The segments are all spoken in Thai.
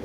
ไห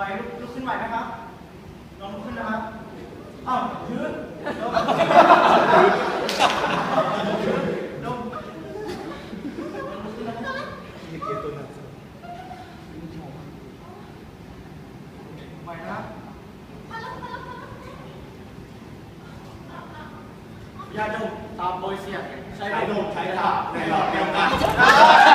วลุกขึ้นไหวไหมครับลองลุกขึ้นนะครับอ้าว ไหวนะยาดมตามโบยเสียใช้ไปดมใช้ตาในหลอดเดียวกัน